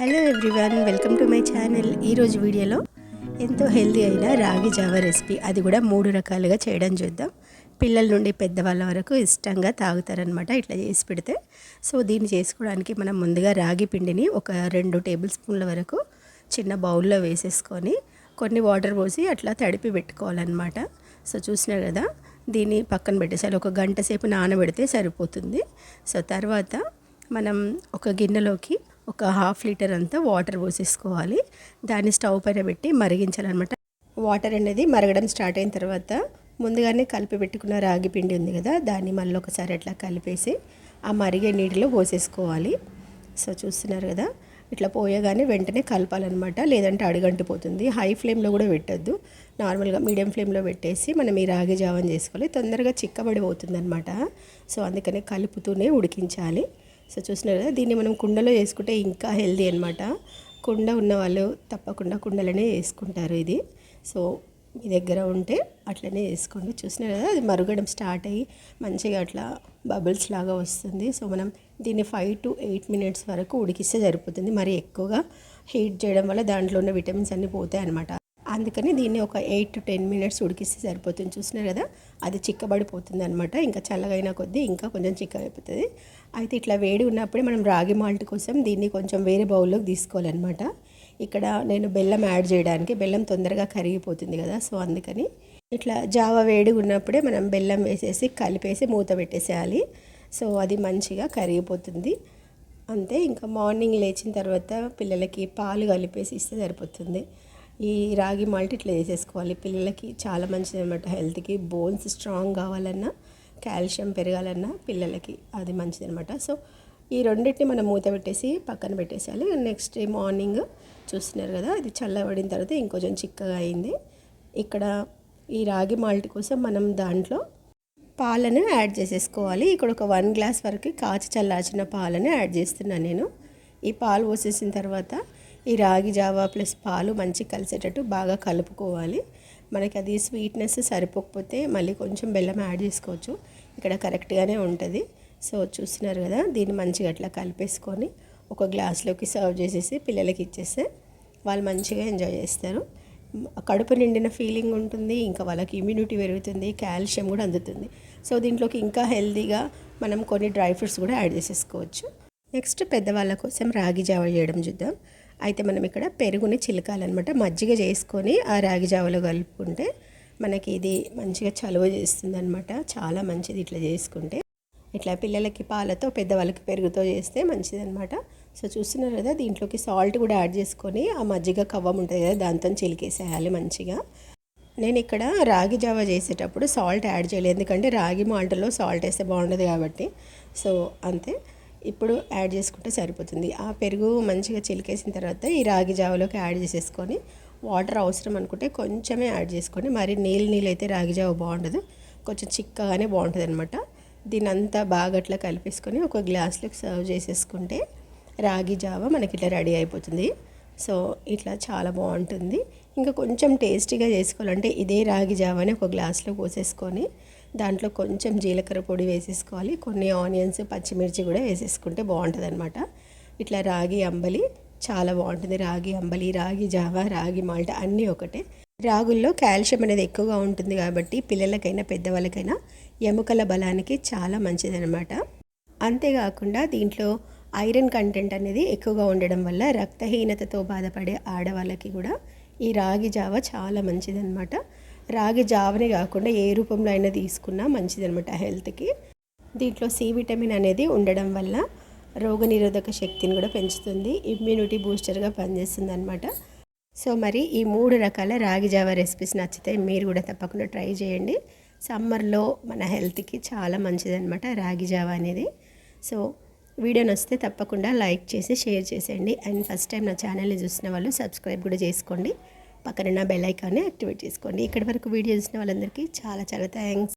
Hello everyone welcome to my channel. ఈరోజు వీడియోలో ఎంతో హెల్దీ అయిన రాగి జావ రెసిపీ. అది కూడా మూడు రకాలుగా చేయడం చూద్దాం. పిల్లల నుండి పెద్దవాళ్ళ వరకు ఇష్టంగా తాగుతారనమాట ఇట్లా చేసి పెడితే. సో దీన్ని చేసుకోవడానికి మనం ముందుగా రాగి పిండిని ఒక రెండు టేబుల్ స్పూన్ల వరకు చిన్న బౌల్లో వేసేసుకొని కొన్ని వాటర్ పోసి అట్లా తడిపి పెట్టుకోవాలన్నమాట. సో చూసినారు కదా? దీన్ని పక్కన పెట్టేసారి ఒక గంట సేపు నానబెడితే సరిపోతుంది. సో తర్వాత మనం ఒక గిన్నెలోకి ఒక హాఫ్ లీటర్ అంతా వాటర్ పోసేసుకోవాలి. దాన్ని స్టవ్ పైన పెట్టి మరిగించాలన్నమాట. వాటర్ అనేది మరగడం స్టార్ట్ అయిన తర్వాత ముందుగానే కలిపి పెట్టుకున్న రాగి పిండి ఉంది కదా దాన్ని మళ్ళీ ఒకసారి అట్లా కలిపేసి ఆ మరిగే నీటిలో పోసేసుకోవాలి. సో చూస్తున్నారు కదా ఇట్లా పోయగానే వెంటనే కలపాలన్నమాట. లేదంటే అడుగంటిపోతుంది. హై ఫ్లేమ్లో కూడా పెట్టద్దు. నార్మల్గా మీడియం ఫ్లేమ్లో పెట్టేసి మనం ఈ రాగి జావన్ చేసుకోవాలి. తొందరగా చిక్కబడిపోతుంది అనమాట సో అందుకనే కలుపుతూనే ఉడికించాలి. సో చూసినారు కదా దీన్ని మనం కుండలో వేసుకుంటే ఇంకా హెల్దీ అనమాట కుండ ఉన్న వాళ్ళు తప్పకుండా కుండలోనే వేసుకుంటారు ఇది. సో మీ దగ్గర ఉంటే అట్లనే వేసుకోండి. చూసినారు కదా అది మరుగడం స్టార్ట్ అయ్యి మంచిగా అట్లా బబుల్స్ లాగా వస్తుంది. సో మనం దీన్ని ఫైవ్ టు ఎయిట్ మినిట్స్ వరకు ఉడికిస్తే సరిపోతుంది. మరి ఎక్కువగా హీట్ చేయడం వల్ల దాంట్లో ఉన్న విటమిన్స్ అన్నీ పోతాయి అనమాట అందుకని దీన్ని ఒక ఎయిట్ టు టెన్ మినిట్స్ ఉడికిస్తే సరిపోతుంది. చూసినారు కదా? అది చిక్కబడిపోతుంది అనమాట ఇంకా చల్లగైన కొద్దీ ఇంకా కొంచెం చిక్కబడిపోతుంది అయితే ఇట్లా వేడి ఉన్నప్పుడే మనం రాగి మాల్ట్ కోసం దీన్ని కొంచెం వేరే బౌల్లోకి తీసుకోవాలన్నమాట. ఇక్కడ నేను బెల్లం యాడ్ చేయడానికి బెల్లం తొందరగా కరిగిపోతుంది కదా? సో అందుకని ఇట్లా జావ వేడి ఉన్నప్పుడే మనం బెల్లం వేసేసి కలిపేసి మూత పెట్టేసేయాలి. సో అది మంచిగా కరిగిపోతుంది. అంతే ఇంకా మార్నింగ్ లేచిన తర్వాత పిల్లలకి పాలు కలిపేసి ఇస్తే సరిపోతుంది. ఈ రాగి మాల్ట్ ఇట్లా చేసేసుకోవాలి పిల్లలకి చాలా మంచిది అనమాట హెల్త్కి బోన్స్ స్ట్రాంగ్ కావాలన్నా కాల్షియం పెరగాలన్నా పిల్లలకి అది మంచిది అనమాట సో ఈ రెండింటిని మనం మూత పెట్టేసి పక్కన పెట్టేసేయాలి. నెక్స్ట్ డే మార్నింగ్ చూస్తున్నారు కదా ఇది చల్లబడిన తర్వాత ఇంకొంచెం చిక్కగా అయింది. ఇక్కడ ఈ రాగి మాల్ట్ కోసం మనం దాంట్లో పాలను యాడ్ చేసేసుకోవాలి. ఇక్కడ ఒక వన్ గ్లాస్ వరకు కాచి చల్లార్చిన పాలను యాడ్ చేస్తున్నాను నేను. ఈ పాలు పోసేసిన తర్వాత ఈ రాగి జావా ప్లస్ పాలు మంచి కలిసేటట్టు బాగా కలుపుకోవాలి. మనకి అది స్వీట్నెస్ సరిపోకపోతే మళ్ళీ కొంచెం బెల్లం యాడ్ చేసుకోవచ్చు. ఇక్కడ కరెక్ట్గానే ఉంటుంది. సో చూస్తున్నారు కదా దీన్ని మంచిగా అట్లా కలిపేసుకొని ఒక గ్లాస్లోకి సర్వ్ చేసేసి పిల్లలకి ఇచ్చేస్తే వాళ్ళు మంచిగా ఎంజాయ్ చేస్తారు. కడుపు నిండిన ఫీలింగ్ ఉంటుంది ఇంకా వాళ్ళకి ఇమ్యూనిటీ పెరుగుతుంది కాల్షియం కూడా అందుతుంది. సో దీంట్లోకి ఇంకా హెల్తీగా మనం కొన్ని డ్రై ఫ్రూట్స్ కూడా యాడ్ చేసేసుకోవచ్చు. నెక్స్ట్ పెద్దవాళ్ళ కోసం రాగి జావ చేయడం చూద్దాం. అయితే మనం ఇక్కడ పెరుగుని చిలకాలన్నమాట. మజ్జిగ చేసుకొని ఆ రాగి జావలో కలుపుకుంటే మనకి ఇది మంచిగా చలువ చేస్తుంది అనమాట చాలా మంచిది ఇట్లా చేసుకుంటే. ఇట్లా పిల్లలకి పాలతో పెద్దవాళ్ళకి పెరుగుతో చేస్తే మంచిదనమాట సో చూస్తున్నారు కదా దీంట్లోకి సాల్ట్ కూడా యాడ్ చేసుకొని ఆ మజ్జిగ కవ్వం ఉంటుంది కదా దాంతో చిలికేసేయాలి మంచిగా. నేను ఇక్కడ రాగి జావ చేసేటప్పుడు సాల్ట్ యాడ్ చేయలేదు. ఎందుకంటే రాగి మాల్టలో సాల్ట్ వేస్తే బాగుండదు కాబట్టి. సో అంతే. ఇప్పుడు యాడ్ చేసుకుంటే సరిపోతుంది. ఆ పెరుగు మంచిగా చిలికేసిన తర్వాత ఈ రాగి జావలోకి యాడ్ చేసేసుకొని వాటర్ అవసరం అనుకుంటే కొంచెమే యాడ్ చేసుకొని మరి నీళ్ళు నీళ్ళు అయితే రాగి జావ బాగుండదు. కొంచెం చిక్కగానే బాగుంటుంది అనమాట దీని అంతా బాగా అట్లా కలిపేసుకొని ఒక గ్లాస్లోకి సర్వ్ చేసేసుకుంటే రాగి జావ మనకి ఇట్లా రెడీ అయిపోతుంది. సో ఇట్లా చాలా బాగుంటుంది. ఇంకా కొంచెం టేస్టీగా చేసుకోవాలంటే ఇదే రాగి జావని ఒక గ్లాస్లో పోసేసుకొని దాంట్లో కొంచెం జీలకర్ర పొడి వేసేసుకోవాలి. కొన్ని ఆనియన్స్ పచ్చిమిర్చి కూడా వేసేసుకుంటే బాగుంటుంది అనమాట ఇట్లా రాగి అంబలి చాలా బాగుంటుంది. రాగి అంబలి రాగి జావ రాగి మాల్ట అన్నీ ఒకటే. రాగుల్లో కాల్షియం అనేది ఎక్కువగా ఉంటుంది కాబట్టి పిల్లలకైనా పెద్దవాళ్ళకైనా ఎముకల బలానికి చాలా మంచిదనమాట అంతేకాకుండా దీంట్లో ఐరన్ కంటెంట్ అనేది ఎక్కువగా ఉండడం వల్ల రక్తహీనతతో బాధపడే ఆడవాళ్ళకి కూడా ఈ రాగి జావ చాలా మంచిదనమాట రాగి జావనే కాకుండా ఏ రూపంలో అయినా తీసుకున్నా మంచిదనమాట హెల్త్కి. దీంట్లో సి విటమిన్ అనేది ఉండడం వల్ల రోగనిరోధక శక్తిని కూడా పెంచుతుంది ఇమ్యూనిటీ బూస్టర్గా పనిచేస్తుంది అనమాట సో మరి ఈ మూడు రకాల రాగి జావ రెసిపీస్ నచ్చితే మీరు కూడా తప్పకుండా ట్రై చేయండి. సమ్మర్లో మన హెల్త్కి చాలా మంచిదన్నమాట రాగి జావ అనేది. సో వీడియో నచ్చితే తప్పకుండా లైక్ చేసి షేర్ చేసేయండి. అండ్ ఫస్ట్ టైం నా ఛానల్ని చూసిన వాళ్ళు సబ్స్క్రైబ్ కూడా చేసుకోండి. పక్కన బెల్ ఐకాన్ని యాక్టివేట్ చేసుకోండి. ఇక్కడి వరకు వీడియో చూసిన వాళ్ళందరికీ చాలా చాలా థ్యాంక్స్.